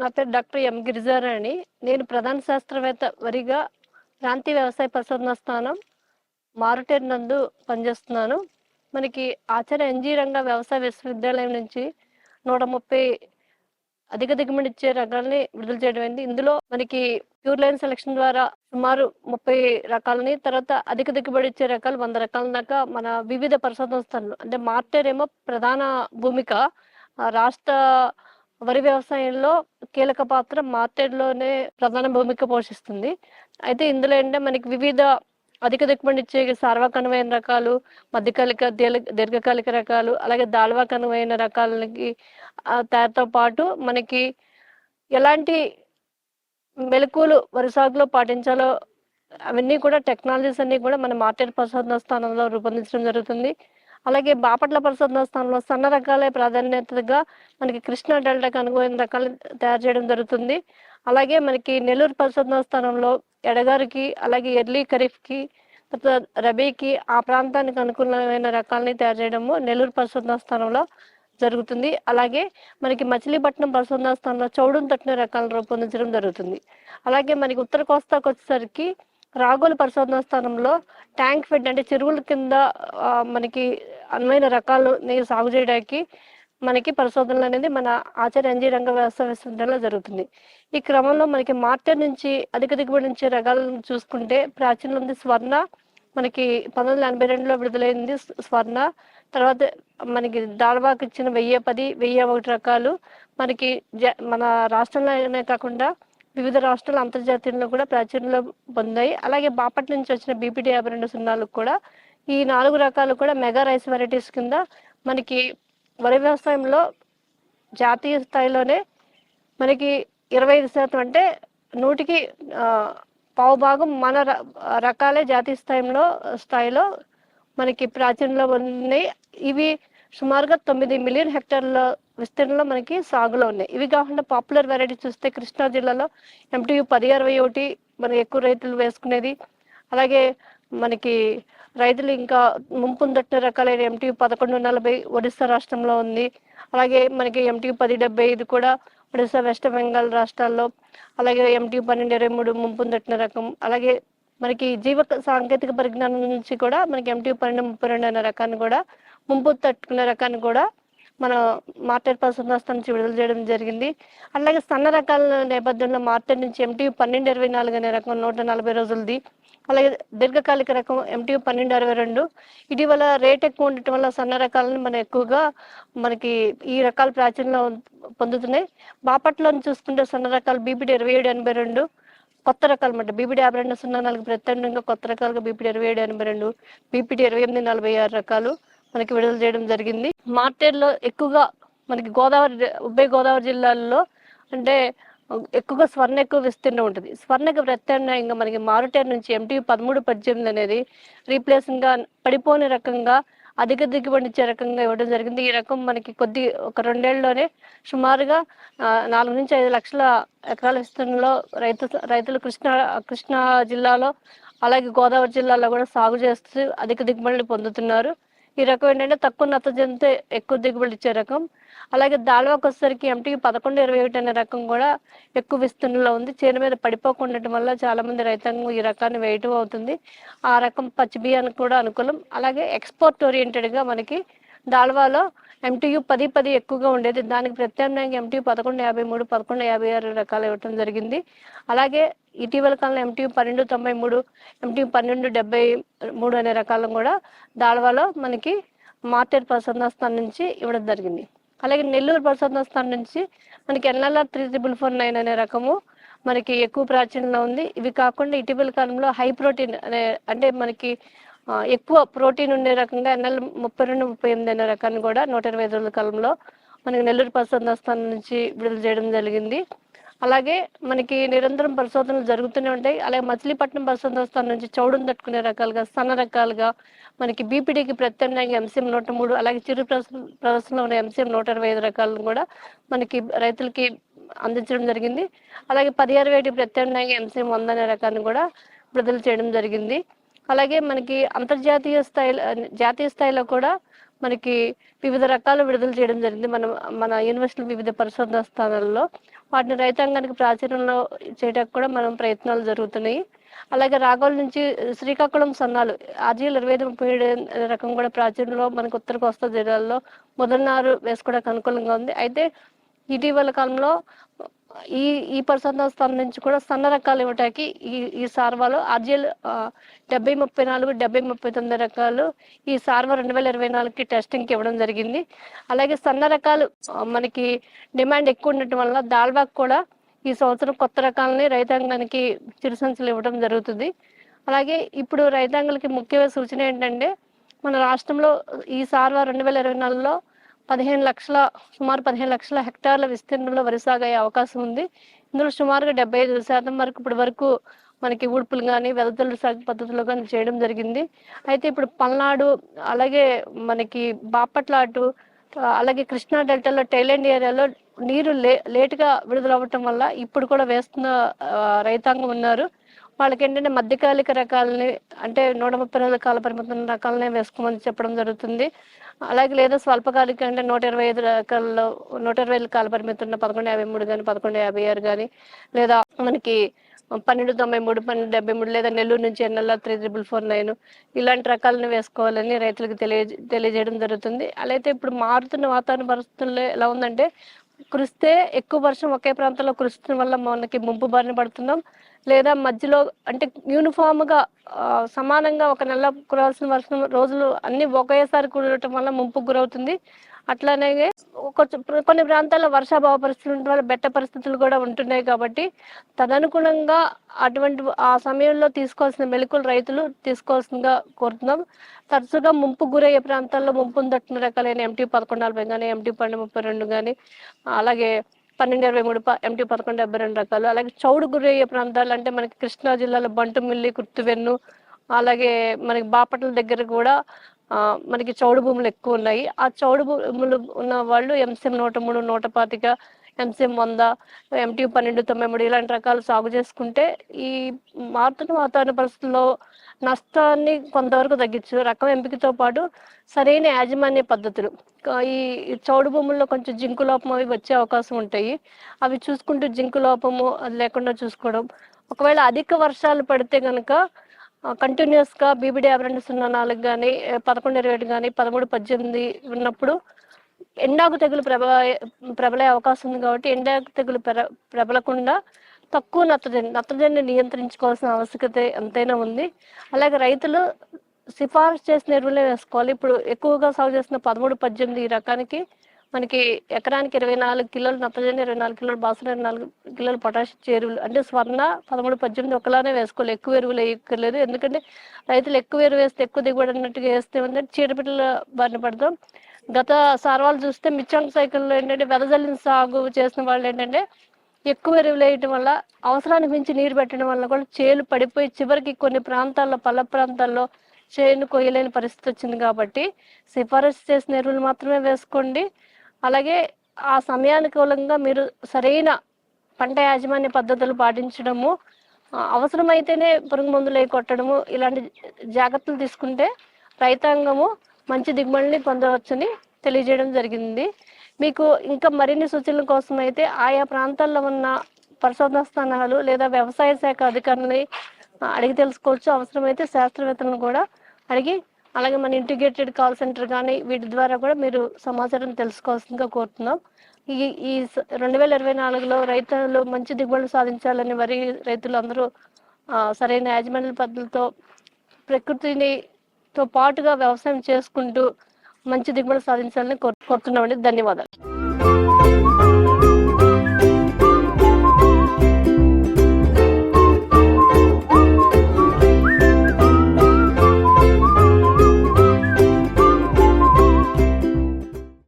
నా పేరు doctor M Girija Rani. నేను ప్రధాన శాస్త్రవేత్త వరిగా ప్రాంతీయ వ్యవసాయ పరిశోధన స్థానం మారుటేరు నందు పనిచేస్తున్నాను. మనకి ఆచార్య ఎన్జీ రంగ వ్యవసాయ విశ్వవిద్యాలయం నుంచి నూట ముప్పై అధిక దిగుబడి ఇచ్చే రకాలని విడుదల చేయడం అయింది. ఇందులో మనకి ప్యూర్ లైన్ సెలక్షన్ ద్వారా సుమారు ముప్పై రకాలని తర్వాత అధిక దిగుబడి ఇచ్చే రకాలు వంద రకాల దాకా మన వివిధ పరిశోధన స్థానాలు అంటే మార్టేర్ ఏమో ప్రధాన భూమిక. రాష్ట్ర వరి వ్యవసాయంలో కీలక పాత్ర మార్కెట్లోనే ప్రధాన భూమిక పోషిస్తుంది. అయితే ఇందులో ఏంటంటే మనకి వివిధ అధిక దిగుబడి ఇచ్చే సార్వకనువైన రకాలు మధ్యకాలిక దీర్ఘకాలిక రకాలు అలాగే దాల్వాకనువైన రకాలకి ఆ, పాటు మనకి ఎలాంటి మెలకువలు వరి సాగులో పాటించాలో అవన్నీ కూడా టెక్నాలజీస్ అన్ని కూడా మన మార్కెట్ ప్రసాద స్థానంలో రూపొందించడం జరుగుతుంది. అలాగే బాపట్ల పరిశోధన స్థానంలో సన్న రకాలే ప్రాధాన్యతగా మనకి కృష్ణా డెల్టాకు అనుగుణ రకాలు తయారు చేయడం జరుగుతుంది. అలాగే మనకి నెల్లూరు పరిశోధన స్థానంలో ఎడగారికి అలాగే ఎర్లీ ఖరీఫ్కి రబీకి ఆ ప్రాంతానికి అనుకూలమైన రకాలని తయారు చేయడము నెల్లూరు పరిశోధన స్థానంలో జరుగుతుంది. అలాగే మనకి మచిలీపట్నం పరిశోధన స్థానంలో చౌడును తట్టిన రకాలను రూపొందించడం జరుగుతుంది. అలాగే మనకి ఉత్తర కోస్తాకు వచ్చేసరికి రాగోలు పరిశోధన స్థానంలో ట్యాంక్ ఫెడ్ అంటే చెరువుల కింద మనకి అనువైన రకాలు నీరు సాగు చేయడానికి మనకి పరిశోధనలు అనేది మన ఆచార్య ఎన్జీ రంగ వ్యవస్థ విశ్వవిద్యాలయంలో జరుగుతుంది. ఈ క్రమంలో మనకి మార్కెట్ నుంచి అధిక దిగుబడి నుంచి రకాలను చూసుకుంటే ప్రాచీన ఉంది స్వర్ణ మనకి పంతొమ్మిది వందల ఎనభై రెండులో విడుదలైంది స్వర్ణ తర్వాత మనకి దాల్వాకి ఇచ్చిన వెయ్యి పది వెయ్యి ఒకటి రకాలు మనకి జ మన రాష్ట్రంలోనే కాకుండా వివిధ రాష్ట్రాల అంతర్జాతీయంలో కూడా ప్రాచుర్యంలో పొందాయి. అలాగే బాపట్ల నుంచి వచ్చిన బీపీటీ యాభై రెండు సున్నాలకు కూడా ఈ నాలుగు రకాలు కూడా మెగా రైస్ వెరైటీస్ కింద మనకి వరి వ్యవసాయంలో జాతీయ స్థాయిలోనే మనకి ఇరవై ఐదు శాతం అంటే నూటికి పావు భాగం మన ర- రకాలే జాతీయ స్థాయిలో స్థాయిలో మనకి ప్రాచీనలో ఉన్నాయి ఇవి సుమారుగా తొమ్మిది మిలియన్ హెక్టార్ల విస్తీర్ణంలో మనకి సాగులో ఉన్నాయి. ఇవి కాకుండా పాపులర్ వెరైటీ చూస్తే కృష్ణా జిల్లాలో ఎంటీయూ పది అరవై ఒకటి మనకి ఎక్కువ రైతులు వేసుకునేది. అలాగే మనకి రైతులు ఇంకా ముంపుందట్టిన రకాలైన ఎంటీయూ పదకొండు నలభై ఒడిస్సా రాష్ట్రంలో ఉంది. అలాగే మనకి ఎంటీయు పది డెబ్బై ఐదు కూడా ఒడిస్సా వెస్ట్ బెంగాల్ రాష్ట్రాల్లో. అలాగే ఎంటీయు పన్నెండు ఇరవై మూడు ముంపుందట్టిన రకం. అలాగే మనకి జీవ సాంకేతిక పరిజ్ఞానం నుంచి కూడా మనకి ఎంటీయు పన్నెండు ముప్పై రెండు అనే రకాన్ని కూడా ముంపు తట్టుకునే రకాన్ని కూడా మన మార్కెట్ పరిశోధన నుంచి విడుదల చేయడం జరిగింది. అలాగే సన్న రకాల నేపథ్యంలో మార్టెడ్ నుంచి ఎంటీయు పన్నెండు ఇరవై నాలుగు అనే రకం నూట నలభై రోజులది. అలాగే దీర్ఘకాలిక రకం ఎంటీయు పన్నెండు అరవై రెండు. ఇటీవల రేట్ ఎక్కువ ఉండటం వల్ల సన్న రకాలను మనం ఎక్కువగా మనకి ఈ రకాల ప్రాచీనలో పొందుతున్నాయి. బాపట్లో చూసుకుంటే సన్న రకాలు బీపీటీ ఇరవై ఏడు ఎనభై రెండు. కొత్త రకాలు అన్నమాట. బీపీడీ యాభై రెండు సున్నా నాలుగు ప్రత్యేకంగా కొత్త రకాలుగా బీపీడీ ఇరవై ఏడు ఎనభై రెండు. బీపీటీ ఇరవై ఎనిమిది నలభై ఆరు రకాలు. మనకి విడుదల చేయడం జరిగింది. మార్కెట్లో ఎక్కువగా మనకి గోదావరి ఉభయ గోదావరి జిల్లాల్లో అంటే ఎక్కువగా స్వర్ణ ఎక్కువ విస్తీర్ణం ఉంటుంది. స్వర్ణకు ప్రత్యామ్నాయంగా మనకి మారుటేరు నుంచి ఎంటీ పదమూడు పద్దెనిమిది అనేది రీప్లేసింగ్గా పడిపోని రకంగా అధిక దిగుబడి ఇచ్చే రకంగా ఇవ్వడం జరిగింది. ఈ రకం మనకి కొద్ది ఒక రెండేళ్ళలోనే సుమారుగా నాలుగు నుంచి ఐదు లక్షల ఎకరాల విస్తీర్ణంలో రైతు రైతులు కృష్ణా కృష్ణా జిల్లాలో అలాగే గోదావరి జిల్లాలో కూడా సాగు చేస్తూ అధిక దిగుబడులు పొందుతున్నారు. ఈ రకం ఏంటంటే తక్కువ నత్తజనితో ఎక్కువ దిగుబడి ఇచ్చే రకం. అలాగే దాల్వాకి వచ్చేసరికి ఎంటీ పదకొండు ఇరవై ఒకటి అనే రకం కూడా ఎక్కువ విస్తీర్ణంలో ఉంది. చేను మీద పడిపోకుండా వల్ల చాలా మంది రైతాంగం ఈ రకాన్ని వేయటం అవుతుంది. ఆ రకం పచ్చి బియ్యానికి కూడా అనుకూలం. అలాగే ఎక్స్పోర్ట్ ఓరియంటెడ్గా మనకి దాల్వాలో ఎంటీయూ పది పది ఎక్కువగా ఉండేది. దానికి ప్రత్యామ్నాయంగా ఎంటీయూ పదకొండు యాభై మూడు పదకొండు యాభై ఆరు రకాలు ఇవ్వటం జరిగింది. అలాగే ఇటీవల కాలంలో ఎంటీయూ పన్నెండు తొంభై మూడు ఎంటీయూ పన్నెండు డెబ్బై మూడు అనే రకాలను కూడా దాడవాలో మనకి మార్టెడ్ పరిశోధన స్థానం నుంచి ఇవ్వడం జరిగింది. అలాగే నెల్లూరు పరిశోధన స్థానం నుంచి మనకి NLR three triple four nine అనే రకము మనకి ఎక్కువ ప్రాచీనంలో ఉంది. ఇవి కాకుండా ఇటీవల కాలంలో హై ప్రోటీన్ అనే అంటే మనకి ఎక్కువ ప్రోటీన్ ఉండే రకంగా ఎన్ఎల్ ముప్పై రెండు ముప్పై ఎనిమిది అనే రకాన్ని కూడా నూట ఇరవై ఐదు రోజుల కాలంలో మనకి నెల్లూరు పరిశోధన స్థానం నుంచి విడుదల చేయడం జరిగింది. అలాగే మనకి నిరంతరం పరిశోధనలు జరుగుతూనే ఉంటాయి. అలాగే మచిలీపట్నం పరిశోధన స్థానం నుంచి చౌడును తట్టుకునే రకాలుగా సన్న రకాలుగా మనకి బీపీడీకి ప్రత్యామ్నాయంగా ఎంసీఎం నూట మూడు అలాగే చిరు ప్రదర్శనలో ఉన్న ఎంసీఎం నూట ఇరవై ఐదు రకాలను కూడా మనకి రైతులకి అందించడం జరిగింది. అలాగే పదిహేను వేటి ప్రత్యామ్నాయంగా ఎంసీఎం వంద అనే రకాన్ని కూడా విడుదల చేయడం జరిగింది. అలాగే మనకి అంతర్జాతీయ స్థాయిలో జాతీయ స్థాయిలో కూడా మనకి వివిధ రకాలు విడుదల చేయడం జరిగింది. మనం మన యూనివర్సిటీ వివిధ పరిశోధన స్థానాల్లో. వాటిని రైతాంగానికి ప్రాచుర్యంలో చేయడానికి కూడా మనం ప్రయత్నాలు జరుగుతున్నాయి. అలాగే రాగోల నుంచి శ్రీకాకుళం సన్నాలు ఆర్జీఎల్ ఇరవై ఐదు ముప్పై ఏడు రకం కూడా ప్రాచుర్యంలో మనకు ఉత్తర కోస్తా జిల్లాల్లో మొదలనారు వేసుకోవడానికి అనుకూలంగా ఉంది. అయితే ఇటీవల కాలంలో ఈ ఈ పరిశోధన స్థానం నుంచి కూడా సన్న రకాలు ఇవ్వటానికి ఈ ఈ సార్వాలో ఆర్జిఎల్ డెబ్బై ముప్పై నాలుగు డెబ్బై ముప్పై తొమ్మిది రకాలు ఈ సార్వా రెండు వేల ఇరవై నాలుగుకి టెస్టింగ్కి ఇవ్వడం జరిగింది. అలాగే సన్న రకాలు మనకి డిమాండ్ ఎక్కువ ఉండటం వల్ల దాల్వాక్ కూడా ఈ సంవత్సరం కొత్త రకాలని రైతాంగానికి చిరుసంచులు ఇవ్వడం జరుగుతుంది. అలాగే ఇప్పుడు రైతాంగులకి ముఖ్యమైన సూచన ఏంటంటే మన రాష్ట్రంలో ఈ సార్వా రెండు వేల ఇరవై నాలుగులో పదిహేను లక్షల సుమారు పదిహేను లక్షల హెక్టార్ల విస్తీర్ణంలో వరి సాగు అయ్యే అవకాశం ఉంది. ఇందులో సుమారుగా డెబ్బై ఐదు శాతం వరకు ఇప్పటి వరకు మనకి ఊడ్పులు కానీ వెదతులు సాగు పద్ధతిలో కానీ చేయడం జరిగింది. అయితే ఇప్పుడు పల్నాడు అలాగే మనకి బాపట్ల అటు అలాగే కృష్ణా డెల్టాలో టైలాండ్ ఏరియాలో నీరు లే లేటుగా విడుదల అవ్వటం వల్ల ఇప్పుడు కూడా వేస్తున్న రైతాంగం ఉన్నారు. వాళ్ళకి ఏంటంటే మధ్యకాలిక రకాలని అంటే నూట ముప్పై రోజుల కాల పరిమితం రకాలనే వేసుకోమని చెప్పడం జరుగుతుంది. అలాగే లేదా స్వల్పకాలిక అంటే నూట ఇరవై ఐదు రకాల్లో నూట ఇరవై ఐదు కాల పరిమితం ఉన్న పదకొండు యాభై మూడు కానీ పదకొండు యాభై ఆరు కానీ లేదా మనకి పన్నెండు తొంభై మూడు పన్నెండు డెబ్బై మూడు లేదా నెల్లూరు నుంచి NLR three triple four nine ఇలాంటి రకాలను వేసుకోవాలని రైతులకు తెలియ తెలియజేయడం జరుగుతుంది. అలా అయితే ఇప్పుడు మారుతున్న వాతావరణ పరిస్థితుల్లో ఎలా ఉందంటే కురిస్తే ఎక్కువ వర్షం ఒకే ప్రాంతంలో కురుస్తున్న వల్ల మనకి ముంపు బారిన పడుతున్నాం. లేదా మధ్యలో అంటే యూనిఫామ్గా ఆ, సమానంగా ఒక నెల కురాల్సిన వర్షం రోజులు అన్ని ఒకేసారి కురవటం వల్ల ముంపు గురవుతుంది. అట్లానే కొంచెం కొన్ని ప్రాంతాల్లో వర్షాభావ పరిస్థితులు ఉండడం వల్ల బెట్ట పరిస్థితులు కూడా ఉంటున్నాయి కాబట్టి తదనుగుణంగా అటువంటి ఆ సమయంలో తీసుకోవాల్సిన మెలకులు రైతులు తీసుకోవాల్సిందిగా కోరుతున్నాం. తరచుగా ముంపు గురయ్యే ప్రాంతాల్లో ముంపు తట్టిన రకాలైన ఎంటీ పదకొండు నలభై కానీ ఎంటీ పన్నెండు ముప్పై రెండు కానీ అలాగే పన్నెండు ఇరవై మూడు ఎంటీ పదకొండు డెబ్బై రెండు రకాలు. అలాగే చౌడు గురయ్యే ప్రాంతాలు అంటే మనకి కృష్ణా జిల్లాలో బంటుమిల్లి కుర్తువెన్ను అలాగే మనకి బాపట్ల దగ్గర కూడా మనకి చౌడు భూములు ఎక్కువ ఉన్నాయి. ఆ చౌడు భూములు ఉన్న వాళ్ళు ఎంసీఎం నూట మూడు నూట పాతిక ఎంసీఎం వంద ఎంటీ పన్నెండు తొంభై మూడు ఇలాంటి రకాలు సాగు చేసుకుంటే ఈ మారుతున్న వాతావరణ పరిస్థితుల్లో నష్టాన్ని కొంతవరకు తగ్గించు రకం ఎంపికతో పాటు సరైన యాజమాన్య పద్ధతులు. ఈ ఈ చౌడు భూముల్లో కొంచెం జింకు లోపం అవి వచ్చే అవకాశం ఉంటాయి. అవి చూసుకుంటూ జింకు లోపము అది లేకుండా చూసుకోవడం. ఒకవేళ అధిక వర్షాలు పడితే కనుక కంటిన్యూస్గా బీబీడీ యాభై రెండు సున్నా నాలుగు కానీ పదకొండు ఇరవై ఏడు కానీ పదమూడు పద్దెనిమిది ఉన్నప్పుడు ఎండాకు తెగులు ప్రబల ప్రబలే అవకాశం ఉంది కాబట్టి ఎండాకు తెగులు ప్ర ప్రబలకుండా తక్కువ నత్రజని నత్రజని నియంత్రించుకోవాల్సిన ఆవశ్యకత ఎంతైనా ఉంది. అలాగే రైతులు సిఫార్సు చేసిన ఎరువులే వేసుకోవాలి. ఇప్పుడు ఎక్కువగా సాగు చేసిన పదమూడు పద్దెనిమిది ఈ రకానికి మనకి ఎకరానికి ఇరవై నాలుగు కిలోలు నత్రజని ఇరవై నాలుగు కిలోలు బాసన ఇరవై నాలుగు కిలోలు పొటాషియం ఎరువులు అంటే స్వర్ణ పదమూడు పద్దెనిమిది ఒకలానే వేసుకోవాలి. ఎక్కువ ఎరువులు వేయక్కర్లేదు. ఎందుకంటే రైతులు ఎక్కువ ఎరువు వేస్తే ఎక్కువ దిగుబడి అన్నట్టుగా వేస్తే ఏంటంటే చీడపిట్టల బారిన పడతాం. గత సార్వాలు చూస్తే మిచ్చంగ్ సైకిల్లో ఏంటంటే వెదజల్లిన సాగు చేసిన వాళ్ళు ఏంటంటే ఎక్కువ ఎరువులు వేయటం వల్ల అవసరానికి మించి నీరు పెట్టడం వల్ల కూడా చేలు పడిపోయి చివరికి కొన్ని ప్రాంతాల్లో పల్ల ప్రాంతాల్లో చేను కొయ్యలేని పరిస్థితి వచ్చింది కాబట్టి సిఫారసు చేసిన ఎరువులు మాత్రమే వేసుకోండి. అలాగే ఆ సమయానుకూలంగా మీరు సరైన పంట యాజమాన్య పద్ధతులు పాటించడము అవసరమైతేనే పురుగు మందులు కొట్టడము ఇలాంటి జాగ్రత్తలు తీసుకుంటే రైతాంగము మంచి దిగుబడిని పొందవచ్చని తెలియజేయడం జరిగింది. మీకు ఇంకా మరిన్ని సూచనల కోసం అయితే ఆయా ప్రాంతాల్లో ఉన్న పరిశోధన స్థానాలు లేదా వ్యవసాయ శాఖ అధికారులని అడిగి తెలుసుకోవచ్చు. అవసరమైతే శాస్త్రవేత్తలను కూడా అడిగి అలాగే మన ఇంటిగ్రేటెడ్ కాల్ సెంటర్ కానీ వీటి ద్వారా కూడా మీరు సమాచారం తెలుసుకోవాల్సిందిగా కోరుతున్నాం. ఈ ఈ రెండు వేల ఇరవై నాలుగులో రైతులు మంచి దిగుబడులు సాధించాలని వరి రైతులు అందరూ సరైన యాజమాన్య పద్ధతులతో ప్రకృతిని తో పాటుగా వ్యవసాయం చేసుకుంటూ మంచి దిగుబడి సాధించాలని కోరు- కోరుతున్నామండి. ధన్యవాదాలు.